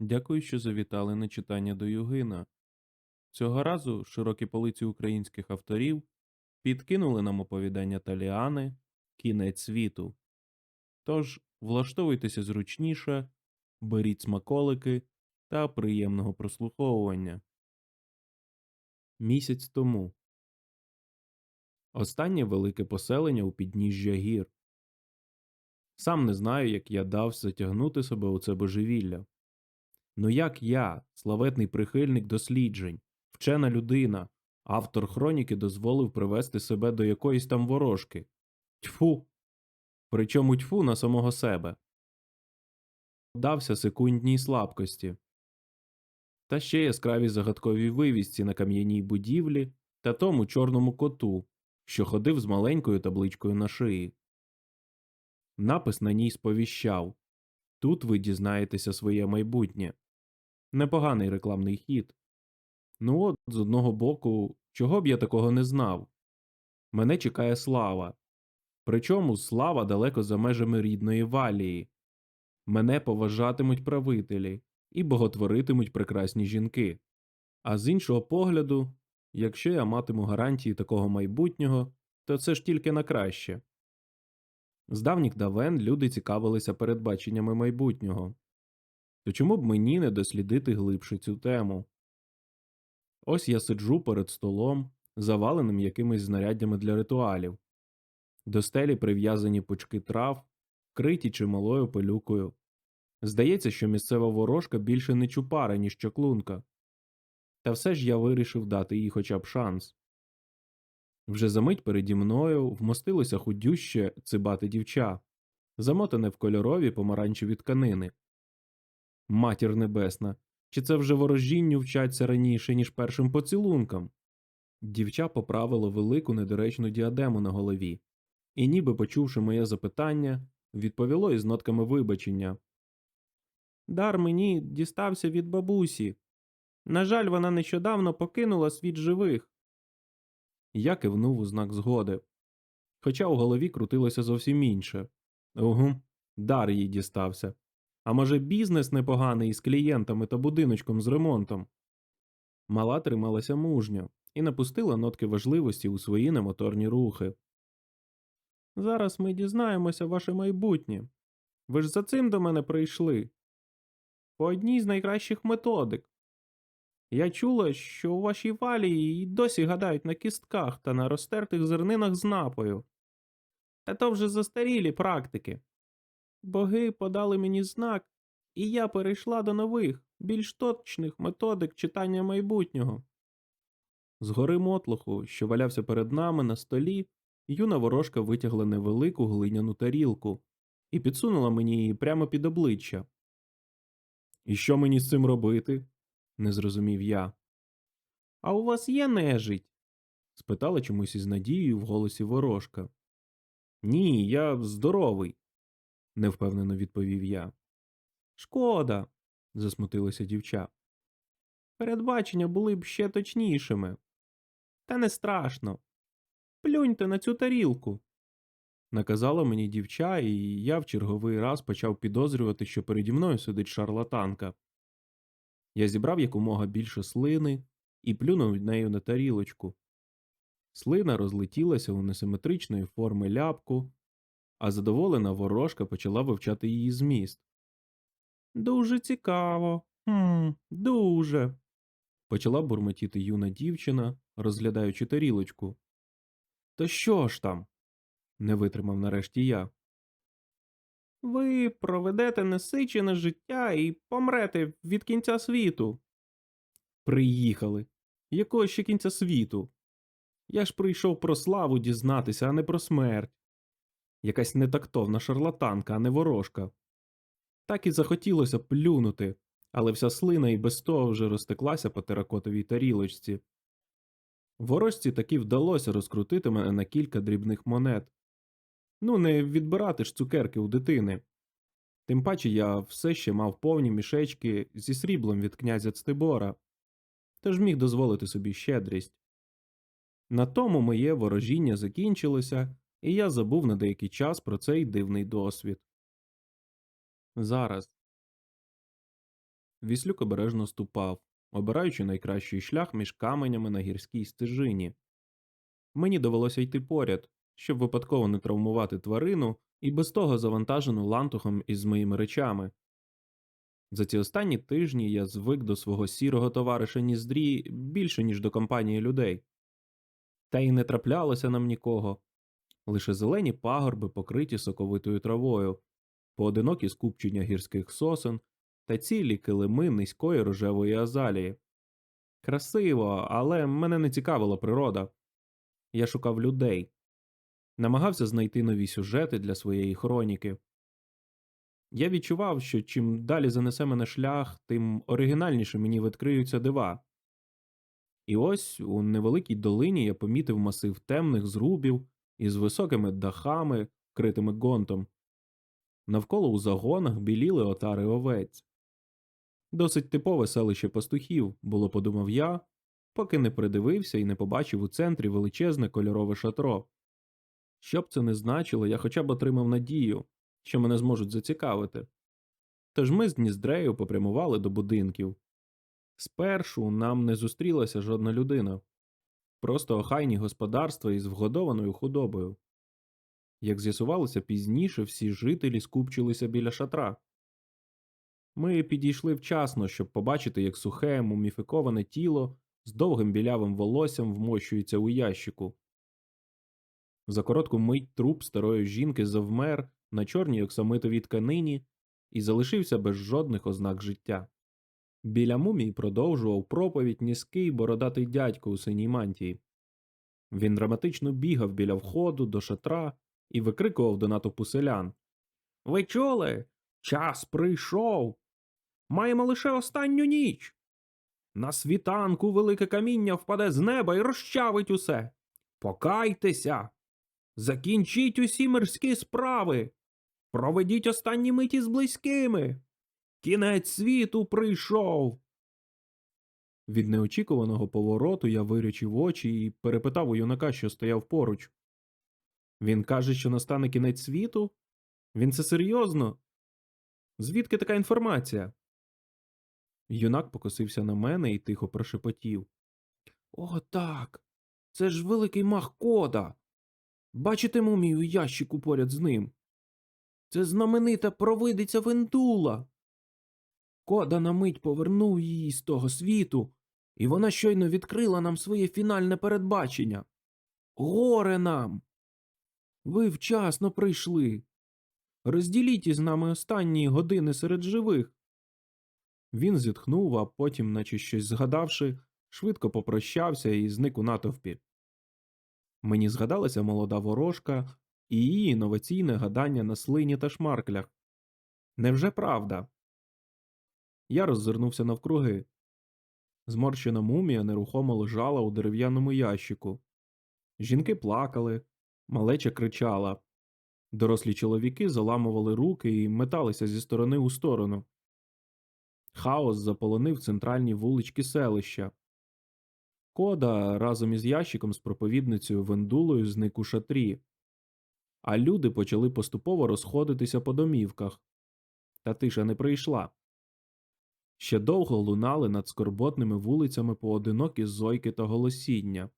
Дякую, що завітали на читання до Югина. Цього разу широкі полиці українських авторів підкинули нам оповідання Таліани Кінець світу. Тож влаштовуйтеся зручніше, беріть смаколики та приємного прослуховування. Місяць тому Останнє велике поселення у підніжжя гір. Сам не знаю, як я дав затягнути себе у це божевілля. Ну як я, славетний прихильник досліджень, вчена людина, автор хроніки дозволив привести себе до якоїсь там ворожки? Тьфу! Причому тьфу на самого себе. Дався секундній слабкості. Та ще яскраві загадкові вивісці на кам'яній будівлі та тому чорному коту, що ходив з маленькою табличкою на шиї. Напис на ній сповіщав Тут ви дізнаєтеся своє майбутнє. Непоганий рекламний хід. Ну от, з одного боку, чого б я такого не знав. Мене чекає слава. Причому слава далеко за межами рідної валії. Мене поважатимуть правителі і боготворитимуть прекрасні жінки. А з іншого погляду, якщо я матиму гарантії такого майбутнього, то це ж тільки на краще. З давніх давен люди цікавилися передбаченнями майбутнього. То чому б мені не дослідити глибше цю тему? Ось я сиджу перед столом, заваленим якимись знаряддями для ритуалів. До стелі прив'язані пучки трав, криті чималою пилюкою. Здається, що місцева ворожка більше не чупара, ніж чаклунка. Та все ж я вирішив дати їй хоча б шанс. Вже за мить переді мною вмостилося худюще цибате дівча, замотане в кольорові помаранчеві тканини. Матір небесна, чи це вже ворожінню вчаться раніше, ніж першим поцілункам? Дівча поправило велику недоречну діадему на голові, і, ніби почувши моє запитання, відповіло із нотками вибачення. Дар мені дістався від бабусі. На жаль, вона нещодавно покинула світ живих. Я кивнув у знак згоди. Хоча у голові крутилося зовсім інше. Угу, дар їй дістався. А може, бізнес непоганий із клієнтами та будиночком з ремонтом. Мала трималася мужньо і напустила нотки важливості у свої немоторні рухи. Зараз ми дізнаємося ваше майбутнє. Ви ж за цим до мене прийшли. По одній з найкращих методик. Я чула, що у вашій валії й досі гадають на кістках та на розтертих зернинах з напою. Та то вже застарілі практики. Боги подали мені знак, і я перейшла до нових, більш точних методик читання майбутнього. З гори мотлоху, що валявся перед нами на столі, юна ворожка витягла невелику глиняну тарілку і підсунула мені її прямо під обличчя. І що мені з цим робити? не зрозумів я. А у вас є нежить? спитала чомусь із надією в голосі ворожка. Ні, я здоровий, невпевнено відповів я. Шкода, засмутилася дівча. Передбачення були б ще точнішими. Та не страшно. Плюньте на цю тарілку. Наказала мені дівча, і я в черговий раз почав підозрювати, що переді мною сидить шарлатанка. Я зібрав якомога більше слини і плюнув нею на тарілочку. Слина розлетілася у несиметричної форми ляпку, а задоволена ворожка почала вивчати її зміст. Дуже цікаво, хм, дуже. почала бурмотіти юна дівчина, розглядаючи тарілочку. То що ж там? не витримав нарешті я. Ви проведете несичене життя і помрете від кінця світу. Приїхали. Якого ще кінця світу? Я ж прийшов про славу дізнатися, а не про смерть. Якась нетактовна шарлатанка, а не ворожка. Так і захотілося плюнути, але вся слина і без того вже розтеклася по теракотовій тарілочці. Ворожці таки вдалося розкрутити мене на кілька дрібних монет. Ну, не відбирати ж цукерки у дитини. Тим паче я все ще мав повні мішечки зі сріблом від князя Цтибора, тож міг дозволити собі щедрість. На тому моє ворожіння закінчилося, і я забув на деякий час про цей дивний досвід. Зараз. Віслюк обережно ступав, обираючи найкращий шлях між каменями на гірській стежині. Мені довелося йти поряд, щоб випадково не травмувати тварину і без того завантажену лантухом із моїми речами. За ці останні тижні я звик до свого сірого товариша Ніздрі більше, ніж до компанії людей. Та й не траплялося нам нікого, лише зелені пагорби, покриті соковитою травою, поодинокі скупчення гірських сосен та цілі килими низької рожевої азалії. Красиво, але мене не цікавила природа. Я шукав людей, намагався знайти нові сюжети для своєї хроніки. Я відчував, що чим далі занесе мене шлях, тим оригінальніше мені відкриються дива. І ось у невеликій долині я помітив масив темних зрубів із високими дахами, критими гонтом. Навколо у загонах біліли отари овець. Досить типове селище пастухів, було подумав я, поки не придивився і не побачив у центрі величезне кольорове шатро. Що б це не значило, я хоча б отримав надію, що мене зможуть зацікавити. Тож ми з Дніздрею попрямували до будинків. Спершу нам не зустрілася жодна людина, просто охайні господарства із вгодованою худобою. Як з'ясувалося пізніше, всі жителі скупчилися біля шатра. Ми підійшли вчасно, щоб побачити, як сухе, муміфіковане тіло з довгим білявим волоссям вмощується у ящику. За коротку мить труп старої жінки завмер на чорній оксамитовій тканині і залишився без жодних ознак життя. Біля мумії продовжував проповідь низький бородатий дядько у синій мантії. Він драматично бігав біля входу до шатра і викрикував до натовпу селян Ви чули? Час прийшов. Маємо лише останню ніч. На світанку велике каміння впаде з неба і розчавить усе. Покайтеся. Закінчіть усі мирські справи. Проведіть останні миті з близькими. Кінець світу прийшов. Від неочікуваного повороту я вирячив очі і перепитав у юнака, що стояв поруч. Він каже, що настане кінець світу? Він це серйозно? Звідки така інформація? Юнак покосився на мене і тихо прошепотів. О, так. Це ж великий мах кода. Бачите мумію ящику поряд з ним. Це знаменита провидиця Вентула. Кода на мить повернув її з того світу, і вона щойно відкрила нам своє фінальне передбачення. Горе нам! Ви вчасно прийшли. Розділіть із нами останні години серед живих. Він зітхнув, а потім, наче щось згадавши, швидко попрощався і зник у натовпі. Мені згадалася молода ворожка і її інноваційне гадання на слині та шмарклях. Невже правда? Я роззирнувся навкруги. Зморщена мумія нерухомо лежала у дерев'яному ящику. Жінки плакали, малеча кричала. Дорослі чоловіки заламували руки і металися зі сторони у сторону. Хаос заполонив центральні вулички селища. Кода разом із ящиком з проповідницею Вендулою зник у шатрі, а люди почали поступово розходитися по домівках. Та тиша не прийшла. Ще довго лунали над скорботними вулицями поодинокі зойки та голосіння.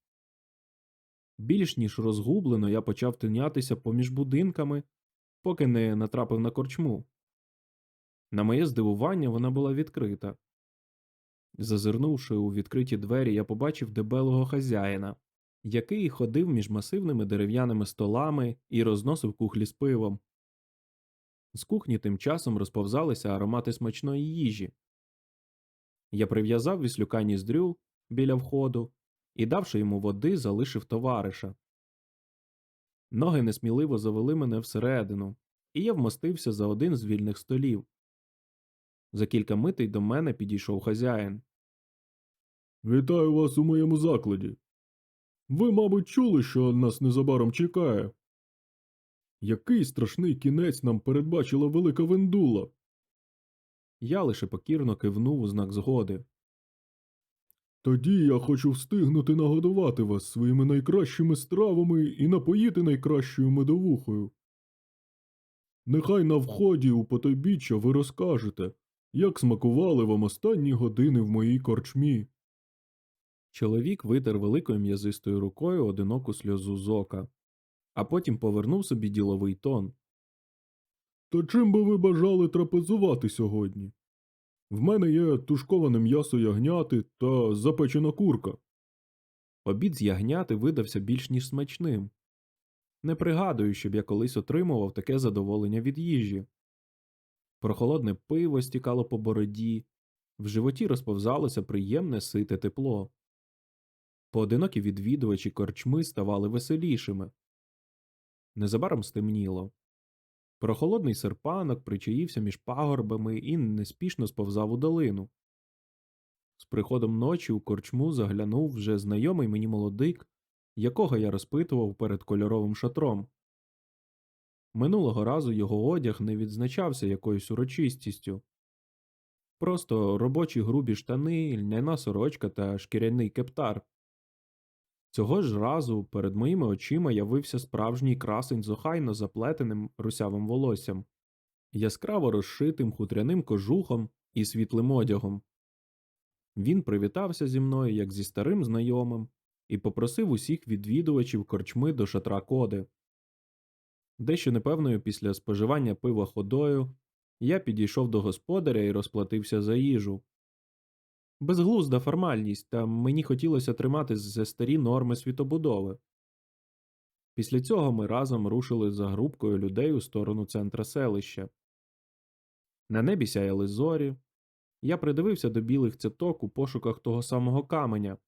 Більш ніж розгублено я почав тинятися поміж будинками, поки не натрапив на корчму. На моє здивування вона була відкрита. Зазирнувши у відкриті двері, я побачив дебелого хазяїна, який ходив між масивними дерев'яними столами і розносив кухлі з пивом. З кухні тим часом розповзалися аромати смачної їжі. Я прив'язав віслюка ніздрю біля входу і, давши йому води, залишив товариша. Ноги несміливо завели мене всередину, і я вмостився за один з вільних столів. За кілька митей до мене підійшов хазяїн. Вітаю вас у моєму закладі. Ви, мабуть, чули, що нас незабаром чекає. Який страшний кінець нам передбачила велика вендула. Я лише покірно кивнув у знак згоди. Тоді я хочу встигнути нагодувати вас своїми найкращими стравами і напоїти найкращою медовухою. Нехай на вході у потойбіччя ви розкажете, як смакували вам останні години в моїй корчмі. Чоловік витер великою м'язистою рукою одиноку сльозу з ока, а потім повернув собі діловий тон. То чим би ви бажали трапезувати сьогодні? В мене є тушковане м'ясо ягняти та запечена курка. Обід з ягняти видався більш ніж смачним. Не пригадую, щоб я колись отримував таке задоволення від їжі. Прохолодне пиво стікало по бороді, в животі розповзалося приємне сите тепло. Поодинокі відвідувачі корчми ставали веселішими. Незабаром стемніло. Прохолодний серпанок причаївся між пагорбами і неспішно сповзав у долину. З приходом ночі у корчму заглянув вже знайомий мені молодик, якого я розпитував перед кольоровим шатром. Минулого разу його одяг не відзначався якоюсь урочистістю. Просто робочі грубі штани, льняна сорочка та шкіряний кептар. Цього ж разу перед моїми очима явився справжній красень з охайно заплетеним русявим волоссям, яскраво розшитим хутряним кожухом і світлим одягом. Він привітався зі мною як зі старим знайомим і попросив усіх відвідувачів корчми до шатра коди. Дещо непевною після споживання пива ходою я підійшов до господаря і розплатився за їжу. Безглузда формальність, та мені хотілося триматись за старі норми світобудови. Після цього ми разом рушили за групкою людей у сторону центра селища. На небі сяяли зорі. Я придивився до білих цяток у пошуках того самого каменя,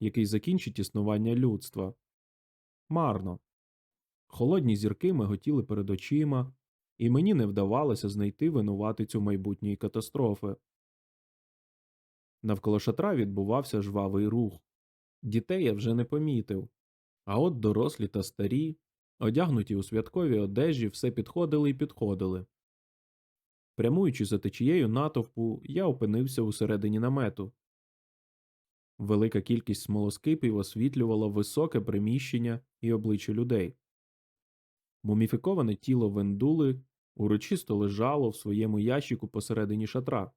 який закінчить існування людства. Марно. Холодні зірки миготіли перед очима, і мені не вдавалося знайти винуватицю майбутньої катастрофи. Навколо шатра відбувався жвавий рух. Дітей я вже не помітив, а от дорослі та старі, одягнуті у святкові одежі, все підходили і підходили. Прямуючи за течією натовпу, я опинився усередині намету. Велика кількість смолоскипів освітлювала високе приміщення і обличчя людей. Муміфіковане тіло вендули урочисто лежало в своєму ящику посередині шатра.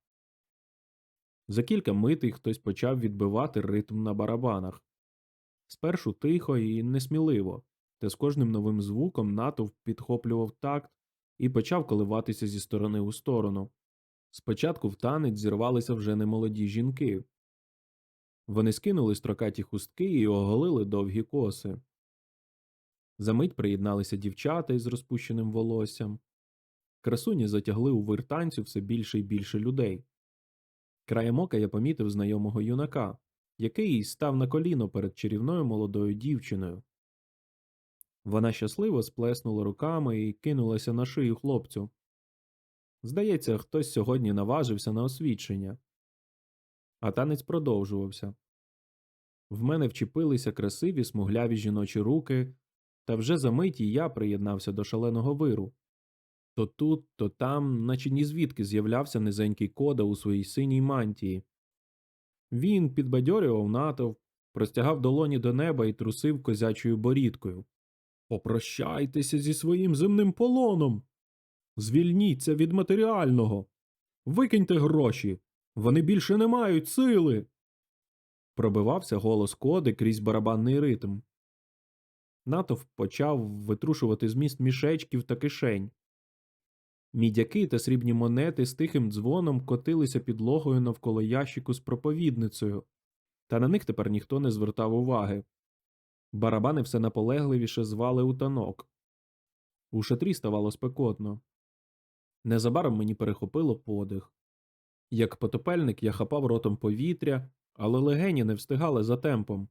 За кілька митей хтось почав відбивати ритм на барабанах. Спершу тихо і несміливо, та з кожним новим звуком натовп підхоплював такт і почав коливатися зі сторони у сторону. Спочатку в танець зірвалися вже немолоді жінки. Вони скинули строкаті хустки і оголили довгі коси. Замить приєдналися дівчата із розпущеним волоссям. Красуні затягли у вир танцю все більше і більше людей. Краєм ока я помітив знайомого юнака, який став на коліно перед чарівною молодою дівчиною. Вона щасливо сплеснула руками і кинулася на шию хлопцю. Здається, хтось сьогодні наважився на освідчення. А танець продовжувався. В мене вчепилися красиві смугляві жіночі руки, та вже за мить і я приєднався до шаленого виру. То тут, то там, наче ні звідки з'являвся низенький кода у своїй синій мантії. Він підбадьорював натовп, простягав долоні до неба і трусив козячою борідкою. Попрощайтеся зі своїм земним полоном. Звільніться від матеріального. Викиньте гроші. Вони більше не мають сили. Пробивався голос коди крізь барабанний ритм. Натовп почав витрушувати зміст мішечків та кишень. Мідяки та срібні монети з тихим дзвоном котилися підлогою навколо ящику з проповідницею, та на них тепер ніхто не звертав уваги. Барабани все наполегливіше звали у танок. У шатрі ставало спекотно. Незабаром мені перехопило подих. Як потопельник я хапав ротом повітря, але легені не встигали за темпом.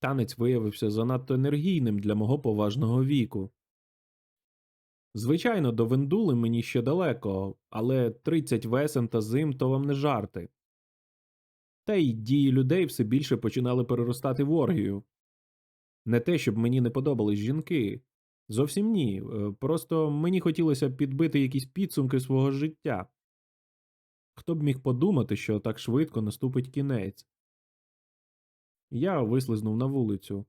Танець виявився занадто енергійним для мого поважного віку. Звичайно, до вендули мені ще далеко, але 30 весен та зим то вам не жарти. Та й дії людей все більше починали переростати в оргію. Не те, щоб мені не подобались жінки. Зовсім ні. е, Просто мені хотілося підбити якісь підсумки свого життя. Хто б міг подумати, що так швидко наступить кінець. Я вислизнув на вулицю.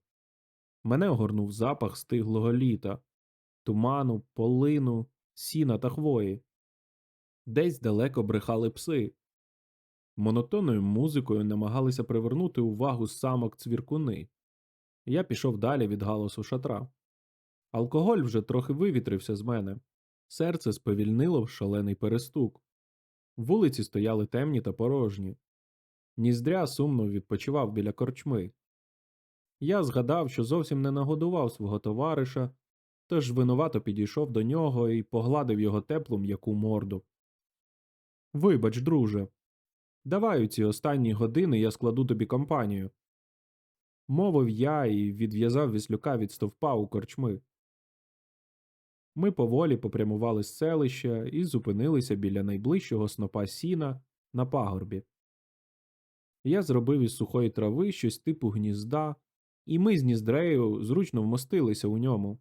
Мене огорнув запах стиглого літа, туману, полину, сіна та хвої. Десь далеко брехали пси. Монотонною музикою намагалися привернути увагу самок цвіркуни. Я пішов далі від галасу шатра. Алкоголь вже трохи вивітрився з мене. Серце сповільнило в шалений перестук. Вулиці стояли темні та порожні. Ніздря сумно відпочивав біля корчми. Я згадав, що зовсім не нагодував свого товариша, тож винувато підійшов до нього і погладив його теплу м'яку морду. Вибач, друже, давай у ці останні години я складу тобі компанію. Мовив я і відв'язав віслюка від стовпа у корчми. Ми поволі попрямували з селища і зупинилися біля найближчого снопа сіна на пагорбі. Я зробив із сухої трави щось типу гнізда, і ми з ніздрею зручно вмостилися у ньому.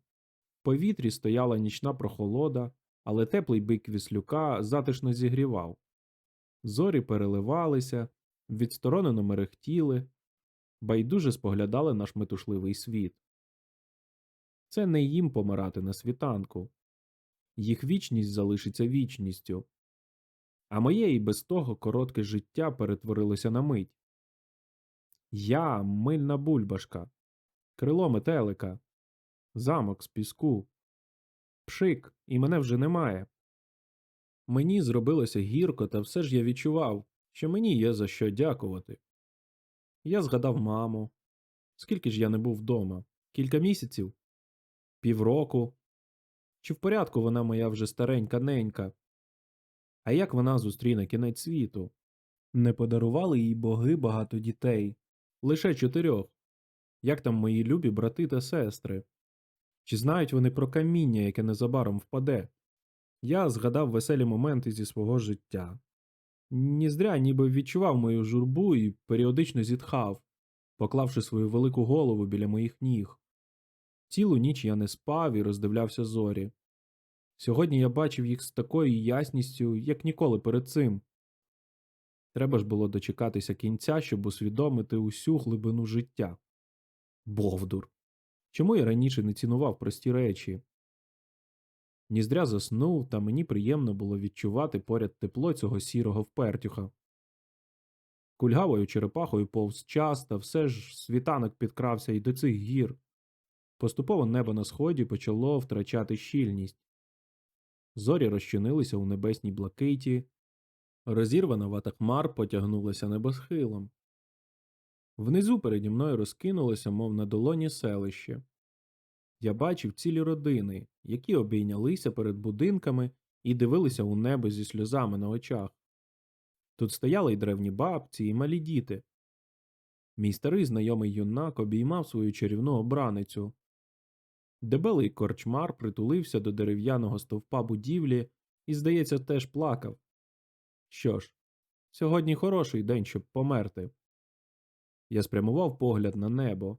Повітрі стояла нічна прохолода, але теплий бик віслюка затишно зігрівав. Зорі переливалися, відсторонено мерехтіли, байдуже споглядали наш метушливий світ. Це не їм помирати на світанку. Їх вічність залишиться вічністю. А моє і без того коротке життя перетворилося на мить. Я мильна бульбашка, крило метелика, замок з піску, пшик, і мене вже немає. Мені зробилося гірко, та все ж я відчував, що мені є за що дякувати. Я згадав маму. Скільки ж я не був вдома? Кілька місяців? Півроку? Чи в порядку вона моя вже старенька ненька? А як вона зустріне кінець світу? Не подарували їй боги багато дітей, лише чотирьох. Як там мої любі брати та сестри? Чи знають вони про каміння, яке незабаром впаде? Я згадав веселі моменти зі свого життя. Ніздря ніби відчував мою журбу і періодично зітхав, поклавши свою велику голову біля моїх ніг. Цілу ніч я не спав і роздивлявся зорі. Сьогодні я бачив їх з такою ясністю, як ніколи перед цим. Треба ж було дочекатися кінця, щоб усвідомити усю глибину життя. Бовдур. Чому я раніше не цінував прості речі? Ніздря заснув, та мені приємно було відчувати поряд тепло цього сірого впертюха. Кульгавою черепахою повз час, та все ж світанок підкрався і до цих гір. Поступово небо на сході почало втрачати щільність. Зорі розчинилися у небесній блакиті, розірвана вата хмар потягнулася небосхилом. Внизу переді мною розкинулося, мов на долоні селище. Я бачив цілі родини, які обійнялися перед будинками і дивилися у небо зі сльозами на очах. Тут стояли й древні бабці, і малі діти. Мій старий знайомий юнак обіймав свою чарівну обраницю. Дебелий корчмар притулився до дерев'яного стовпа будівлі і, здається, теж плакав. Що ж, сьогодні хороший день, щоб померти. Я спрямував погляд на небо.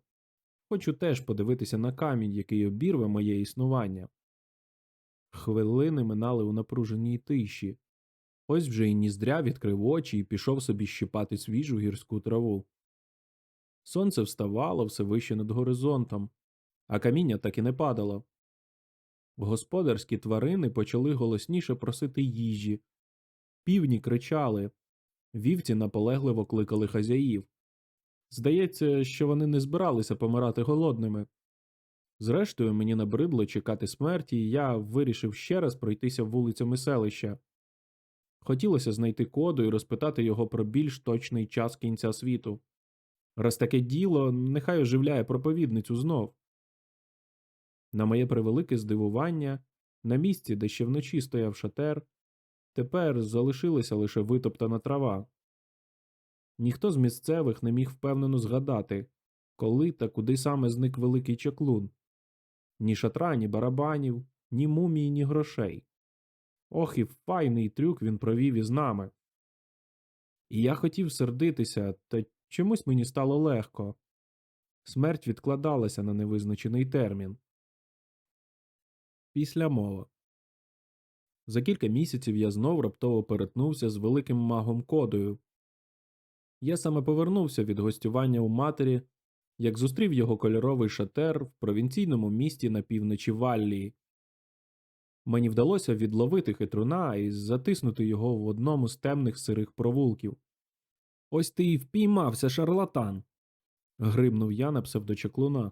Хочу теж подивитися на камінь, який обірве моє існування. Хвилини минали у напруженій тиші. Ось вже і ніздря відкрив очі і пішов собі щипати свіжу гірську траву. Сонце вставало все вище над горизонтом, а каміння так і не падало. Господарські тварини почали голосніше просити їжі. Півні кричали, вівці наполегливо кликали хазяїв. Здається, що вони не збиралися помирати голодними. Зрештою, мені набридло чекати смерті, і я вирішив ще раз пройтися вулицями селища. Хотілося знайти коду і розпитати його про більш точний час кінця світу. Раз таке діло, нехай оживляє проповідницю знов. На моє превелике здивування, на місці, де ще вночі стояв шатер, тепер залишилася лише витоптана трава. Ніхто з місцевих не міг впевнено згадати, коли та куди саме зник великий чаклун. Ні шатра, ні барабанів, ні мумії, ні грошей. Ох, і файний трюк він провів із нами. І я хотів сердитися, та чомусь мені стало легко. Смерть відкладалася на невизначений термін. Після мова. За кілька місяців я знов раптово перетнувся з великим магом кодою. Я саме повернувся від гостювання у матері, як зустрів його кольоровий шатер в провінційному місті на півночі Валлії. Мені вдалося відловити хитруна і затиснути його в одному з темних сирих провулків. Ось ти і впіймався, шарлатан. гримнув я на псевдочеклуна.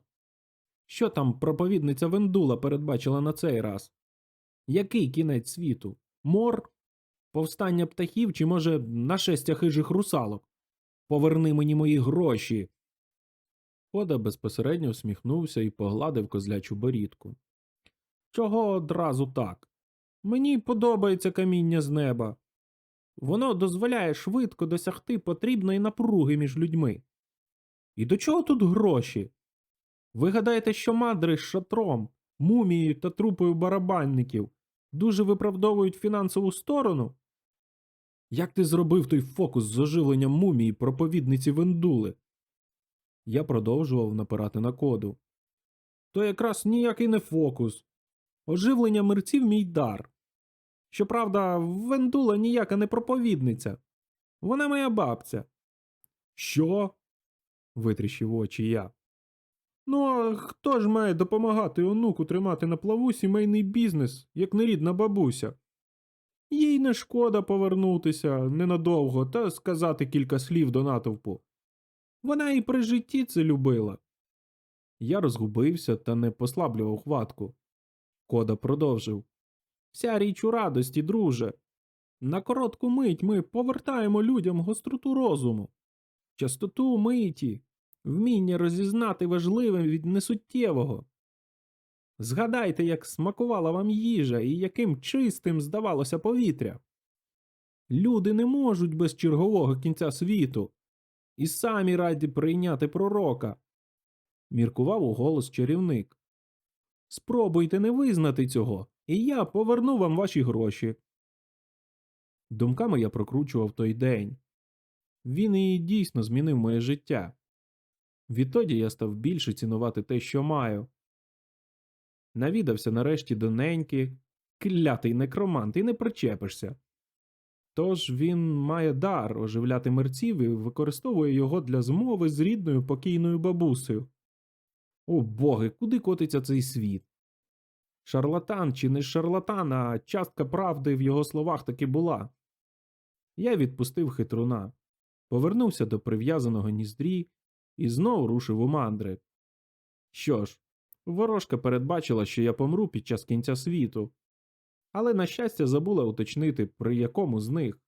Що там проповідниця Вендула передбачила на цей раз? Який кінець світу? Мор? Повстання птахів чи, може, нашестя хижих русалок? Поверни мені мої гроші. Кода безпосередньо всміхнувся і погладив козлячу борідку. Чого одразу так? Мені подобається каміння з неба. Воно дозволяє швидко досягти потрібної напруги між людьми. І до чого тут гроші? Ви гадаєте, що мандри з шатром, мумією та трупою барабанників дуже виправдовують фінансову сторону? Як ти зробив той фокус з оживленням мумії проповідниці Вендули? Я продовжував напирати на коду. То якраз ніякий не фокус. Оживлення мерців мій дар. Щоправда, Вендула ніяка не проповідниця. Вона моя бабця. Що? витріщив очі я. Ну, а хто ж має допомагати онуку тримати на плаву сімейний бізнес, як нерідна бабуся? Їй не шкода повернутися ненадовго та сказати кілька слів до натовпу. Вона і при житті це любила. Я розгубився та не послаблював хватку. Кода продовжив. Вся річ у радості, друже. На коротку мить ми повертаємо людям гостроту розуму, частоту миті, вміння розізнати важливе від несуттєвого. Згадайте, як смакувала вам їжа і яким чистим здавалося повітря. Люди не можуть без чергового кінця світу і самі раді прийняти пророка. Міркував у голос чарівник. Спробуйте не визнати цього, і я поверну вам ваші гроші. Думками я прокручував той день. Він і дійсно змінив моє життя. Відтоді я став більше цінувати те, що маю. Навідався нарешті до неньки, клятий некромант, і не причепишся. Тож він має дар оживляти мерців і використовує його для змови з рідною покійною бабусею. О боги, куди котиться цей світ? Шарлатан чи не шарлатан, а частка правди в його словах таки була. Я відпустив хитруна, повернувся до прив'язаного ніздрі і знову рушив у мандри. Що ж, ворожка передбачила, що я помру під час кінця світу, але, на щастя, забула уточнити, при якому з них.